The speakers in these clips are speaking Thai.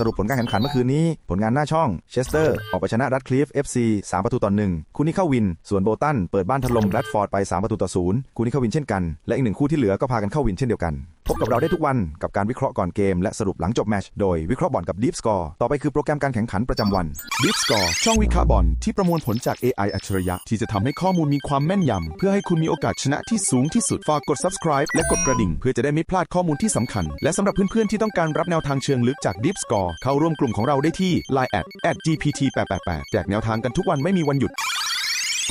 สรุปผลการแข่งขันเมื่อคืนนี้ ผลงานหน้าช่องเชสเตอร์ออกไปชนะรัดคลิฟเอฟซีสามประตูต่อหนึ่งคู่นี้เข้าวิน ส่วนโบตันเปิดบ้านถล่มแรดฟอร์ดไป 3 ประตูต่อศูนย์คู่นี้เข้าวินเช่นกันและอีกหนึ่งคู่ที่เหลือก็พากันเข้าวินเช่นเดียวกัน พบกับเราได้ทุกวันกับการวิเคราะห์ก่อนเกมและสรุปหลังจบแมชโดยวิเคราะห์บอลกับ Deep Score ต่อไปคือโปรแกรมการแข่งขันประจำวัน Deep Score ช่องวิเคราะห์บอลที่ประมวลผลจาก AI อัจฉริยะ ที่จะทำให้ข้อมูลมีความแม่นยำเพื่อให้คุณมีโอกาสชนะที่สูงที่สุดฝากกด subscribe และกดกระดิ่ง เพื่อจะได้ไม่พลาดข้อมูลที่สำคัญ และสำหรับเพื่อนๆที่ต้องการรับแนวทางเชิงลึกจาก Deep Score เข้าร่วมกลุ่มของเราได้ที่ Line at gpt 8 8 8 แจกแนวทางกันทุกวันไม่มีวันหยุด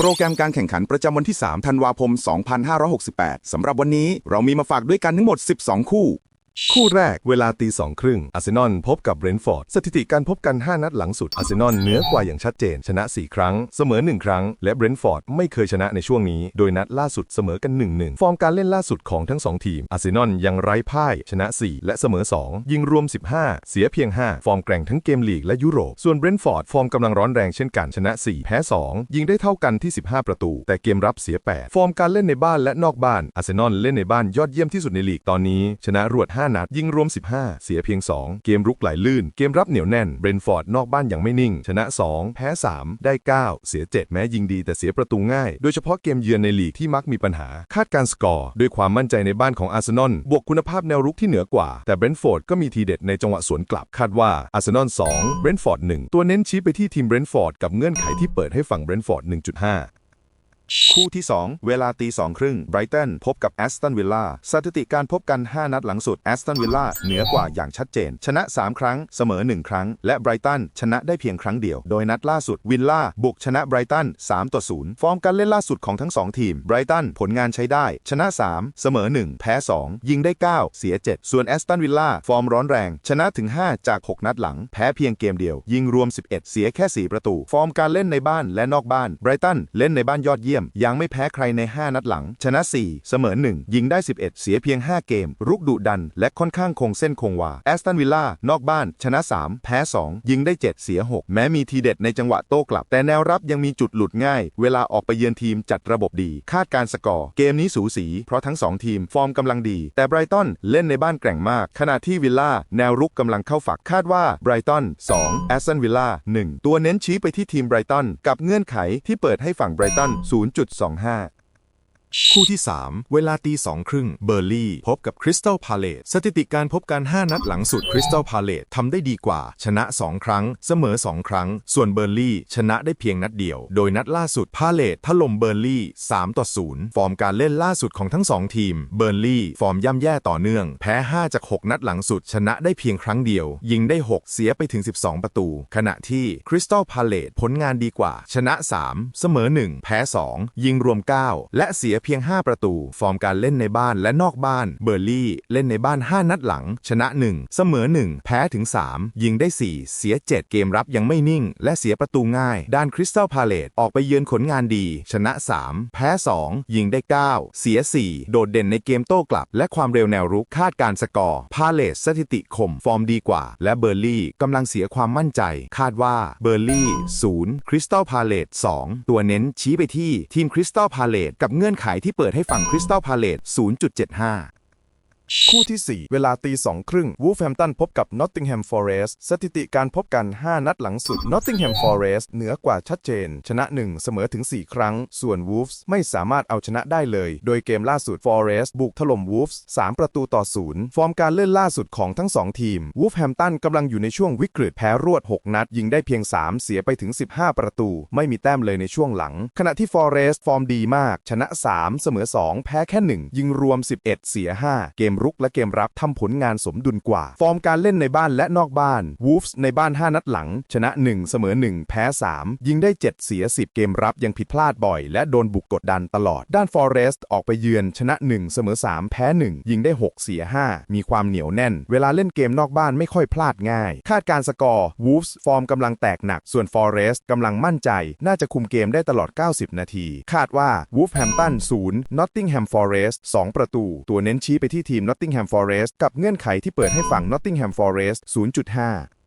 โปรแกรมการแข่งขันประจำวันที่ 3 ธันวาคม 2568 สำหรับวันนี้เรามีมาฝากด้วยกันทั้งหมด 12 คู่ คู่แรกเวลาตีสองครึ่งอาร์เซนอลพบกับเบรนท์ฟอร์ด สถิติการพบกัน 5 นัดหลังสุดอาร์เซนอลเหนือกว่าอย่างชัดเจน ชนะ 4 ครั้ง เสมอ 1 ครั้ง และเบรนท์ฟอร์ดไม่เคยชนะในช่วงนี้ โดยนัดล่าสุดเสมอกัน 1-1 ฟอร์มการเล่นล่าสุดของทั้ง 2 ทีมอาร์เซนอลยังไร้พ่าย ชนะ 4 และเสมอ 2 ยิงรวม 15 เสียเพียง 5 ฟอร์มแกร่งทั้งเกมลีกและยุโรปส่วนเบรนท์ฟอร์ดฟอร์มกำลังร้อนแรงเช่นกันชนะ 4 แพ้ 2 ยิงได้เท่ากันที่ 15 ประตู แต่เกมรับเสีย 8 ฟอร์มการเล่นในบ้านและนอกบ้านอาร์เซนอลเล่นในบ้านยอดเยี่ยมที่สุดในลีกตอนนี้ชนะรวด5นัด ยิงรวม 15 เสียเพียง 2 เกมรุกไหลลื่น เกมรับเหนียวแน่น เบรนฟอร์ดนอกบ้านอย่างไม่นิ่ง ชนะ 2 แพ้ 3 ได้ 9 เสีย 7 แม้ยิงดีแต่เสียประตูง่าย โดยเฉพาะเกมเยือนในลีกที่มักมีปัญหา คาดการสกอร์ ด้วยความมั่นใจในบ้านของอาร์เซนอล บวกคุณภาพแนวรุกที่เหนือกว่า แต่เบรนฟอร์ดก็มีทีเด็ดในจังหวะสวนกลับ คาดว่าอาร์เซนอล2เบรนฟอร์ด1ตัวเน้นชี้ไปที่ทีมเบรนฟอร์ดกับเงื่อนไขที่เปิดให้ฝั่งเบรนฟอร์ด1.5คู่ที่ 2 เวลาตีสองครึ่งไบรตันพบกับแอสตันวิลล่าสถิติการพบกัน 5 นัดหลังสุดแอสตันวิลล่าเหนือกว่าอย่างชัดเจน ชนะ 3 ครั้ง เสมอ 1 ครั้ง และไบรตันชนะได้เพียงครั้งเดียว โดยนัดล่าสุดวิลล่าบุกชนะไบรตัน3ต่อ0ฟอร์มการเล่นล่าสุดของทั้ง 2 ทีมไบรตันผลงานใช้ได้ ชนะ 3 เสมอ 1 แพ้ 2 ยิงได้ 9 เสีย 7 ส่วนแอสตันวิลล่าฟอร์มร้อนแรง ชนะถึง 5 จาก 6 นัดหลัง แพ้เพียงเกมเดียว ยิงรวม 11 เสียแค่ 4 ประตู ฟอร์มการเล่นในบ้านและนอกบ้านไบรตันเล่นในบ้านยอดเยี่ยมยังไม่แพ้ใครใน 5 นัดหลัง ชนะ 4 เสมอ 1 ยิงได้ 11 เสียเพียง 5 เกม รุกดุดัน และค่อนข้างคงเส้นคงวา แอสตันวิลล่านอกบ้าน ชนะ 3 แพ้ 2 ยิงได้ 7 เสีย 6 แม้มีทีเด็ดในจังหวะโต้กลับ แต่แนวรับยังมีจุดหลุดง่าย เวลาออกไปเยือนทีมจัดระบบดี คาดการสกอร์ เกมนี้สูสี เพราะทั้ง 2 ทีมฟอร์มกำลังดี แต่ไบรตันเล่นในบ้านแกร่งมาก ขณะที่วิลล่าแนวรุกกำลังเข้าฝักคาดว่าไบรตัน2แอสตันวิลล่า1ตัวเน้นชี้ไปที่ทีมไบรตันกับเงื่อนไขที่เปิดให้ฝั่งไบรตัน0.25 คู่ที่ 3 เวลาตีสองครึ่งเบอร์ลี่ พบกับคริสตัลพาเลตสถิติการพบกัน 5 นัดหลังสุดคริสตัลพาเลตทำได้ดีกว่า ชนะ 2 ครั้ง เสมอ 2 ครั้ง ส่วนเบอร์ลี่ ชนะได้เพียงนัดเดียว โดยนัดล่าสุดพาเลตถล่มเบอร์ลี่3ต่อ0ฟอร์มการเล่นล่าสุดของทั้ง 2 ทีม เบอร์ลี่ ฟอร์มย่ำแย่ต่อเนื่อง แพ้ 5 จาก 6 นัดหลังสุด ชนะได้เพียงครั้งเดียว ยิงได้ 6 เสียไปถึง 12 ประตู ขณะที่คริสตัลพาเลตผลงานดีกว่า ชนะ 3 เสมอ 1 แพ้ 2 ยิงรวม 9 และเสียเพียง 5 ประตู ฟอร์มการเล่นในบ้านและนอกบ้าน เบอร์ลี่เล่นในบ้าน 5 นัดหลัง ชนะ 1 เสมอ 1 แพ้ถึง 3 ยิงได้ 4 เสีย 7 เกมรับยังไม่นิ่ง และเสียประตูง่าย ด้านคริสตัลพาเลตออกไปเยือนผลงานดี ชนะ 3 แพ้ 2 ยิงได้ 9 เสีย 4 โดดเด่นในเกมโต้กลับ และความเร็วแนวรุกคาดการสกอร์พาเลตสถิติคมฟอร์มดีกว่า และเบอร์ลี่กำลังเสียความมั่นใจ คาดว่าเบอร์ลี่0คริสตัลพาเลต2ตัวเน้นชี้ไปที่ทีมคริสตัลพาเลตกับเงื่อนไขที่เปิดให้ฝั่งคริสตัลพาเลต0.75 คู่ที่ 4 เวลาตีสองครึ่งวูฟแฮมตันพบกับนอตติงแฮมฟอเรสสถิติการพบกัน 5 นัดหลังสุดนอตติงแฮมฟอเรสเหนือกว่าชัดเจน ชนะ 1 เสมอถึง 4 ครั้ง ส่วนวูฟส์ไม่สามารถเอาชนะได้เลย โดยเกมล่าสุดฟอเรสบุกถล่มวูฟส์3ประตูต่อ0ฟอร์มการเล่นล่าสุดของทั้ง 2 ทีมวูฟแฮมตันกำลังอยู่ในช่วงวิกฤตแพ้รวด 6 นัด ยิงได้เพียง 3 เสียไปถึง 15 ประตู ไม่มีแต้มเลยในช่วงหลัง ขณะที่ฟอเรสฟอร์มดีมาก ชนะ 3 เสมอ 2 แพ้แค่ 1 ยิงรวม 11 เสีย 5 เกมรุกและเกมรับทำผลงานสมดุลกว่า ฟอร์มการเล่นในบ้านและนอกบ้านวูฟส์ในบ้าน 5 นัดหลัง ชนะ 1 เสมอ 1 แพ้ 3 ยิงได้ 7 เสีย 10 เกมรับยังผิดพลาดบ่อย และโดนบุกกดดันตลอด ด้านฟอเรสต์ออกไปเยือนชนะ 1 เสมอ 3 แพ้ 1 ยิงได้ 6 เสีย 5 มีความเหนียวแน่น เวลาเล่นเกมนอกบ้านไม่ค่อยพลาดง่าย คาดการสกอร์วูฟส์ฟอร์มกำลังแตกหนัก ส่วนฟอเรสต์กำลังมั่นใจ น่าจะคุมเกมได้ตลอด 90 นาที คาดว่าวูฟแฮมตัน0นอตติงแฮมฟอเรสต์2ประตู ตัวเน้นชี้ไปที่ทีมนอตติงแฮมฟอเรสต์กับเงื่อนไขที่เปิดให้ฝั่ง Nottingham Forest 0.5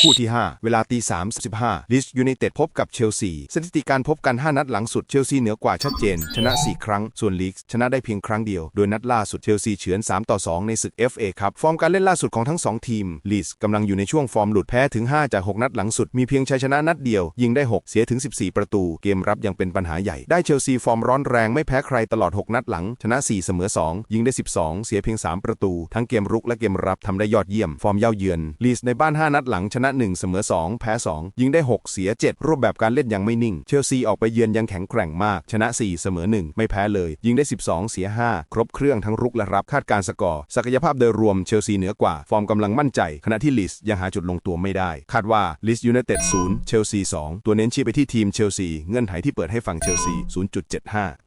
คู่ที่ 5 เวลาตี3 15ลิสยูไนเต็ดพบกับเชลซี สถิติการพบกัน 5 นัดหลังสุดเชลซีเหนือกว่าชัดเจน ชนะ 4 ครั้ง ส่วนลีกชนะได้เพียงครั้งเดียว โดยนัดล่าสุดเชลซีเฉือน 3 ต่อ 2 ในศึก FA ครับ ฟอร์มการเล่นล่าสุดของทั้ง 2 ทีมลีสกำลังอยู่ในช่วงฟอร์มหลุดแพ้ถึง 5 จาก 6 นัดหลังสุด มีเพียงชัยชนะนัดเดียว ยิงได้ 6 เสียถึง 14 ประตู เกมรับยังเป็นปัญหาใหญ่ ได้เชลซีฟอร์มร้อนแรงไม่แพ้ใครตลอด 6 นัดหลัง ชนะ 4 เสมอ 2 ยิงได้ 12 เสียเพียง 3 ประตู ทั้งเกมรุกและเกมรับทำได้ยอดเยี่ยม ฟอร์มเย่าเยือนลีสในบ้าน 5 นัดหลังชนะ 1 เสมอ 2 แพ้ 2 ยิงได้ 6 เสีย 7 รูปแบบการเล่นยังไม่นิ่ง เชลซีออกไปเยือนยังแข็งแกร่งมาก ชนะ 4 เสมอ 1 ไม่แพ้เลย ยิงได้ 12 เสีย 5 ครบเครื่องทั้งรุกและรับคาดการสกอร์ ศักยภาพโดยรวมเชลซีเหนือกว่า ฟอร์มกำลังมั่นใจ ขณะที่ลิสยังหาจุดลงตัวไม่ได้ คาดว่าลิสยูไนเต็ด0เชลซี2ตัวเน้นชี้ไปที่ทีมเชลซีเงื่อนไขที่เปิดให้ฝั่งเชลซี0.75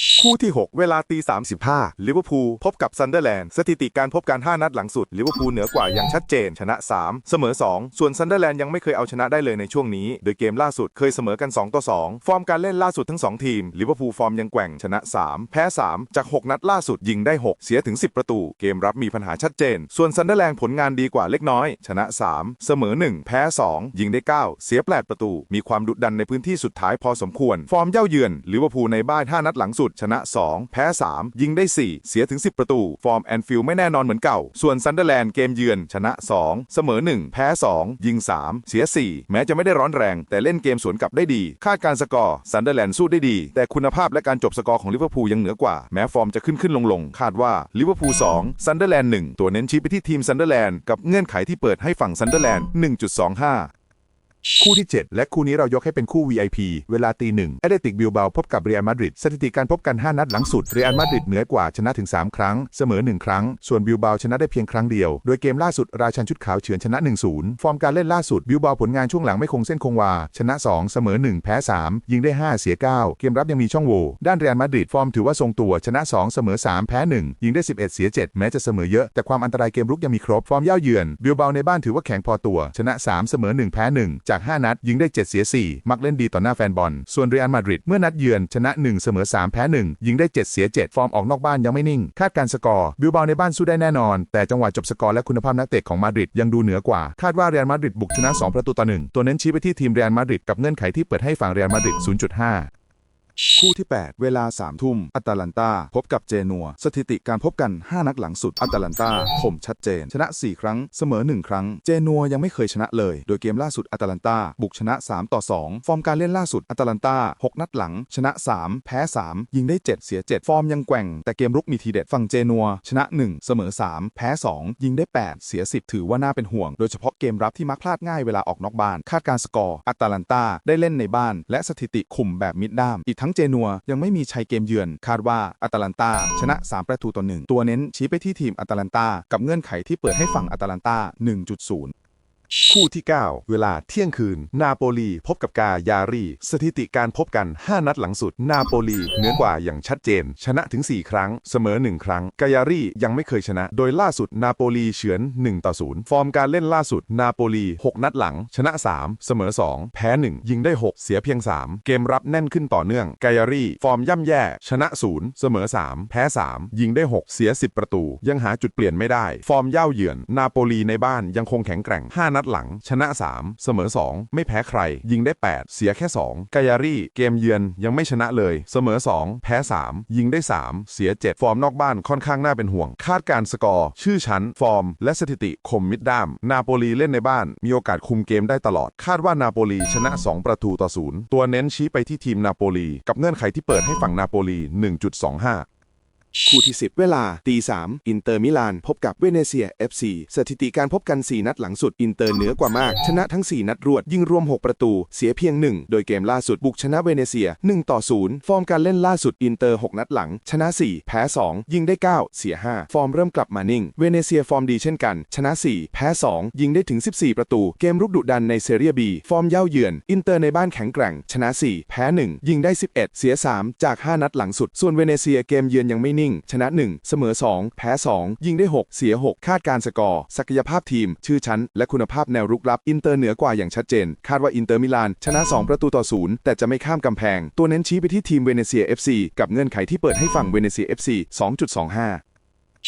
คู่ที่ 6 เวลาตี 35ลิเวอร์พูลพบกับซันเดอร์แลนด์สถิติการพบกัน5นัดหลังสุดลิเวอร์พูลเหนือกว่าอย่างชัดเจน ชนะ 3 เสมอ 2 ส่วนซันเดอร์แลนด์ยังไม่เคยเอาชนะได้เลยในช่วงนี้ โดยเกมล่าสุดเคยเสมอกัน 2 ต่อ 2 ฟอร์มการเล่นล่าสุดทั้ง 2 ทีมลิเวอร์พูลฟอร์มยังแกว่งชนะ 3 แพ้ 3 จาก 6 นัดล่าสุดยิงได้ 6 เสียถึง 10 ประตู เกมรับมีปัญหาชัดเจน ส่วนซันเดอร์แลนด์ผลงานดีกว่าเล็กน้อย ชนะ 3 เสมอ 1 แพ้ 2 ยิงได้ 9 เสีย8ประตู มีความดุดันในพื้นที่สุดท้ายพอสมควร ฟอร์มเย่าเยือนลิเวอร์พูลในบ้าน5นัดหลังสุดชนะ 2 แพ้ 3 ยิงได้ 4 เสียถึง 10 ประตู ฟอร์มแอนฟิลด์ไม่แน่นอนเหมือนเก่า ส่วนซันเดอร์แลนด์เกมเยือน ชนะ 2 เสมอ 1 แพ้ 2 ยิง 3 เสีย 4 แม้จะไม่ได้ร้อนแรง แต่เล่นเกมสวนกลับได้ดี คาดการสกอร์ซันเดอร์แลนด์สู้ได้ดี แต่คุณภาพและการจบสกอร์ของลิเวอร์พูลยังเหนือกว่า แม้ฟอร์มจะขึ้นขึ้นลงลงคาดว่าลิเวอร์พูล2ซันเดอร์แลนด์1ตัวเน้นชี้ไปที่ทีมซันเดอร์แลนด์กับเงื่อนไขที่เปิดให้ฝั่งซันเดอร์แลนด์1.25 คู่ที่ 7 และคู่นี้เรายกให้เป็นคู่ VIP เวลาตีหนึ่งเอเดติกบิลเบาพบกับเรอัลมาดริดสถิติการพบกัน 5 นัดหลังสุดเรอัลมาดริดเหนือกว่าชนะถึง 3 ครั้ง เสมอ 1 ครั้ง ส่วนบิลเบาชนะได้เพียงครั้งเดียว โดยเกมล่าสุดราชันชุดขาวเฉือนชนะ 1-0 ฟอร์มการเล่นล่าสุดบิลเบาผลงานช่วงหลังไม่คงเส้นคงวา ชนะ 2 เสมอ 1 แพ้ 3 ยิงได้ 5 เสีย 9 เกมรับยังมีช่องโหว่ด้านเรอัลมาดริดฟอร์มถือว่าทรงตัวชนะ 2 เสมอ 3 แพ้ 1 ยิงได้ 11 เสีย 7 แม้จะเสมอเยอะแต่ความอันตรายเกมรุกยังมีครบฟอร์มเย่าเยือนบิลเบาในบ้านถือว่าแข็งพอตัวชนะ 3 เสมอ 1 แพ้ 1จาก 5 นัด ยิงได้ 7 เสีย 4 มักเล่นดีต่อหน้าแฟนบอล ส่วนเรอัลมาดริดเมื่อนัดเยือนชนะ 1 เสมอ 3 แพ้ 1 ยิงได้ 7 เสีย 7 ฟอร์มออกนอกบ้านยังไม่นิ่ง คาดการสกอร์ บิลเบาในบ้านสู้ได้แน่นอน แต่จังหวะจบสกอร์และคุณภาพนักเตะของมาดริดยังดูเหนือกว่า คาดว่าเรอัลมาดริดบุกชนะ 2 ประตูต่อ1ตัวเน้นชี้ไปที่ทีมเรอัลมาดริดกับเงื่อนไขที่เปิดให้ฝั่งเรอัลมาดริด0.5 คู่ที่ 8 เวลา3ทุ่มอัตแลนตา พบกับเจนัว สถิติการพบกัน 5 นัดหลังสุดอัตแลนตาข่มชัดเจน ชนะ 4 ครั้ง เสมอ 1 ครั้ง เจนัวยังไม่เคยชนะเลย โดยเกมล่าสุดอัตแลนตาบุกชนะ 3 ต่อ 2 ฟอร์มการเล่นล่าสุดอัตแลนตา6 นัดหลัง ชนะ 3 แพ้ 3 ยิงได้ 7 เสีย 7 ฟอร์มยังแกว่ง แต่เกมรุกมีทีเด็ดฝั่งเจนัว ชนะ 1 เสมอ 3 แพ้ 2 ยิงได้ 8 เสีย 10 ถือว่าน่าเป็นห่วง โดยเฉพาะเกมรับที่มักพลาดง่ายเวลาออกนอกบ้าน คาดการสกอร์อัตแลนตาได้เล่นในบ้าน และสถิติข่มแบบมิดด้ามอีกทั้งเจนัวยังไม่มีชัยเกมเยือน คาดว่าอัตแลนตาชนะ 3 ประตูต่อ1ตัวเน้นชี้ไปที่ทีมอัตแลนตากับเงื่อนไขที่เปิดให้ฝั่งอัตแลนตา1.0 คู่ที่ 9 เวลาเที่ยงคืน นาโปลีพบกับกายารี สถิติการพบกัน 5 นัดหลังสุด นาโปลีเหนือกว่าอย่างชัดเจน ชนะถึง 4 ครั้ง เสมอ 1 ครั้ง กายารียังไม่เคยชนะ โดยล่าสุดนาโปลีเฉือน 1 ต่อ 0 ฟอร์มการเล่นล่าสุด นาโปลี 6 นัดหลัง ชนะ 3 เสมอ 2 แพ้ 1 ยิงได้ 6 เสียเพียง 3 เกมรับแน่นขึ้นต่อเนื่อง กายารี ฟอร์มย่ำแย่ ชนะ 0 เสมอ 3 แพ้ 3 ยิงได้ 6 เสีย 10 ประตู ยังหาจุดเปลี่ยนไม่ได้ ฟอร์มเย่าเยือน นาโปลีในบ้านยังคงแข็งแกร่ง 5 นัดหลัง ชนะ 3 เสมอ 2 ไม่แพ้ใคร ยิงได้ 8 เสียแค่ 2 กายารีเกมเยือนยังไม่ชนะเลย เสมอ 2 แพ้ 3 ยิงได้ 3 เสีย 7 ฟอร์มนอกบ้านค่อนข้างน่าเป็นห่วง คาดการสกอร์ ชื่อชั้น ฟอร์ม และสถิติคมมิดด้าม นาโปลีเล่นในบ้าน มีโอกาสคุมเกมได้ตลอด คาดว่านาโปลีชนะ 2 ประตูต่อศูนย์ตัวเน้นชี้ไปที่ทีมนาโปลี กับเงื่อนไขที่เปิดให้ฝั่งนาโปลี 1.25 คู่ที่ 10 เวลาตี3อินเตอร์มิลาน พบกับเวเนเซีย FC สถิติการพบกัน 4 นัดหลังสุด อินเตอร์เหนือกว่ามาก ชนะทั้ง 4 นัดรวด ยิงรวม 6 ประตู เสียเพียง 1 โดยเกมล่าสุดบุกชนะเวเนเซีย 1 ต่อ 0 ฟอร์มการเล่นล่าสุดอินเตอร์ 6 นัดหลัง ชนะ 4 แพ้ 2 ยิงได้ 9 เสีย 5 ฟอร์มเริ่มกลับมานิ่ง เวเนเซียฟอร์มดีเช่นกัน ชนะ 4 แพ้ 2 ยิงได้ถึง 14 ประตู เกมรุกดุดันในเซเรียบีฟอร์มเย่าเยือน อินเตอร์ในบ้านแข็งแกร่ง ชนะ 4 แพ้ 1 ยิงได้ 11 เสีย 3 จาก 5 นัดหลังสุด ส่วนเวเนเซียเกมเยือนยังไม่นิ่งชนะ 1 เสมอ 2 แพ้ 2 ยิงได้ 6 เสีย 6 คาดการสกอร์ ศักยภาพทีม ชื่อชั้น และคุณภาพแนวรุกรับ อินเตอร์เหนือกว่าอย่างชัดเจน คาดว่าอินเตอร์มิลาน ชนะ 2 ประตูต่อ0แต่จะไม่ข้ามกำแพง ตัวเน้นชี้ไปที่ทีมเวเนเซีย FC กับเงื่อนไขที่เปิดให้ฝั่งเวเนเซีย FC 2.25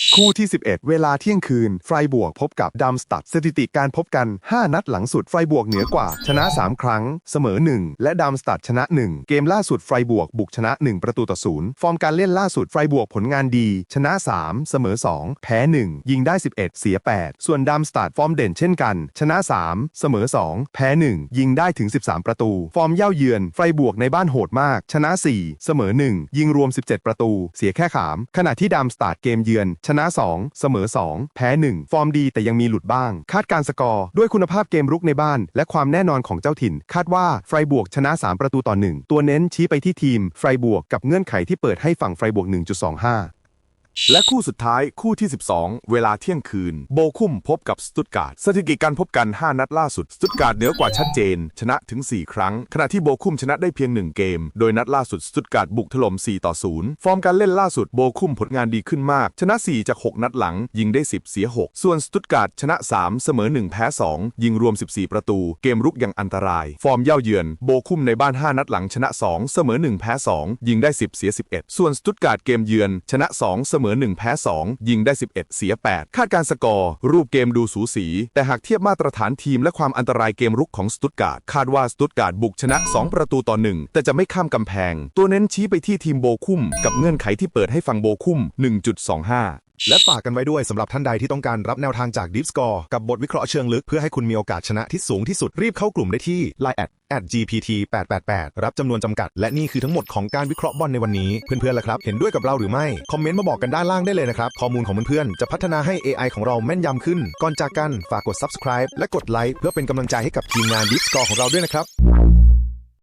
คู่ที่ 11 เวลาเที่ยงคืน ไฟบวกพบกับดัมสตัดสถิติการพบกัน 5 นัดหลังสุดไฟบวกเหนือกว่า ชนะ 3 ครั้ง เสมอ 1 และดัมสตัดชนะ 1 เกมล่าสุดไฟบวกบุกชนะ 1 ประตูต่อศูนย์ฟอร์มการเล่นล่าสุดไฟบวกผลงานดี ชนะ 3 เสมอ 2 แพ้ 1 ยิงได้ 11 เสีย 8 ส่วนดัมสตัดฟอร์มเด่นเช่นกัน ชนะ 3 เสมอ 2 แพ้ 1 ยิงได้ถึง 13 ประตู ฟอร์มเย่าเยือนไฟบวกในบ้านโหดมาก ชนะ 4 เสมอ 1 ยิงรวม 17 ประตู เสียแค่ขาม ขณะที่ดัมสตัดเกมเยือนชนะ 2 เสมอ 2 แพ้ 1 ฟอร์มดีแต่ยังมีหลุดบ้าง คาดการสกอร์ด้วยคุณภาพเกมรุกในบ้าน และความแน่นอนของเจ้าถิ่น คาดว่าไฟบวกชนะ 3 ประตูต่อ 1 ตัวเน้นชี้ไปที่ทีมไฟบวกกับเงื่อนไขที่เปิดให้ฝั่งไฟบวก 1.25 และคู่สุดท้ายคู่ที่ 12 เวลาเที่ยงคืน โบคุ้มพบกับสตุตการ์ดสถิติการพบกัน 5 นัดล่าสุด สตุตการ์ดเหนือกว่าชัดเจน ชนะถึง 4 ครั้ง ขณะที่โบคุ้มชนะได้เพียง 1 เกม โดยนัดล่าสุดสตุตการ์ดบุกถล่ม4ต่อ0ฟอร์มการเล่นล่าสุดโบคุ้มผลงานดีขึ้นมาก ชนะ 4 จาก 6 นัดหลัง ยิงได้ 10 เสีย 6 ส่วนสตุตการ์ดชนะ 3 เสมอ 1 แพ้ 2 ยิงรวม 14 ประตู เกมรุกยังอันตราย ฟอร์มเย่าเยือน โบคุ้มในบ้าน 5 นัดหลังชนะ 2 เสมอ 1 แพ้ 2 ยิงได้ 10 เสีย 11 ส่วนสตุตการ์ดเกมเยือนชนะ 2 เสมอ1 แพ้ 2 ยิงได้ 11 เสีย 8 คาดการสกอร์ รูปเกมดูสูสี แต่หากเทียบมาตรฐานทีมและความอันตรายเกมรุกของสตุตการ์ดคาดว่าสตุตการ์ดบุกชนะ 2 ประตูต่อ 1 แต่จะไม่ข้ามกำแพง ตัวเน้นชี้ไปที่ทีมโบคุมกับเงื่อนไขที่เปิดให้ฟังโบคุม1.25 และฝากกันไว้ด้วยสำหรับท่านใดที่ต้องการรับแนวทางจาก Deep Score กับบทวิเคราะห์เชิงลึกเพื่อให้คุณมีโอกาสชนะที่สูงที่สุดรีบเข้ากลุ่มได้ที่ Line at at gpt 888รับจำนวนจำกัด และนี่คือทั้งหมดของการวิเคราะห์บอลในวันนี้ เพื่อนๆล่ะครับ เห็นด้วยกับเราหรือไม่ คอมเมนต์มาบอกกันด้านล่างได้เลยนะครับ ข้อมูลของเพื่อนๆ จะพัฒนาให้ AI ของเราแม่นยำขึ้น ก่อนจากกันฝากกด subscribe และกดไลค์เพื่อเป็นกำลังใจให้กับทีมงาน Deep Score ของเราด้วยนะครับ